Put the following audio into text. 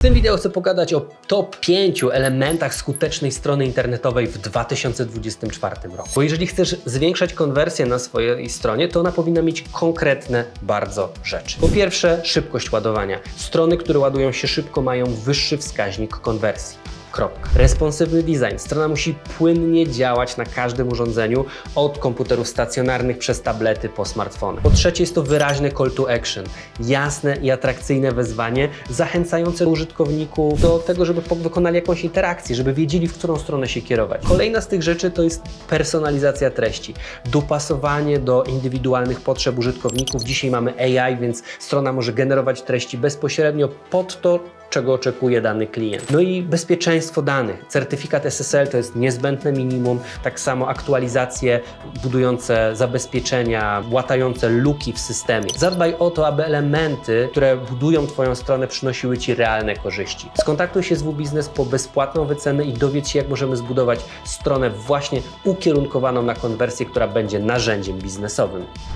W tym wideo chcę pogadać o top 5 elementach skutecznej strony internetowej w 2024 roku. Bo jeżeli chcesz zwiększać konwersję na swojej stronie, to ona powinna mieć konkretne bardzo rzeczy. Po pierwsze, szybkość ładowania. Strony, które ładują się szybko, mają wyższy wskaźnik konwersji. Kropka. Responsywny design. Strona musi płynnie działać na każdym urządzeniu, od komputerów stacjonarnych przez tablety po smartfony. Po trzecie jest to wyraźny call to action. Jasne i atrakcyjne wezwanie, zachęcające użytkowników do tego, żeby wykonali jakąś interakcję, żeby wiedzieli, w którą stronę się kierować. Kolejna z tych rzeczy to jest personalizacja treści. Dopasowanie do indywidualnych potrzeb użytkowników. Dzisiaj mamy AI, więc strona może generować treści bezpośrednio pod to, czego oczekuje dany klient. No i bezpieczeństwo danych. Certyfikat SSL to jest niezbędne minimum, tak samo aktualizacje budujące zabezpieczenia, łatające luki w systemie. Zadbaj o to, aby elementy, które budują Twoją stronę, przynosiły Ci realne korzyści. Skontaktuj się z WBiznes po bezpłatną wycenę i dowiedz się, jak możemy zbudować stronę właśnie ukierunkowaną na konwersję, która będzie narzędziem biznesowym.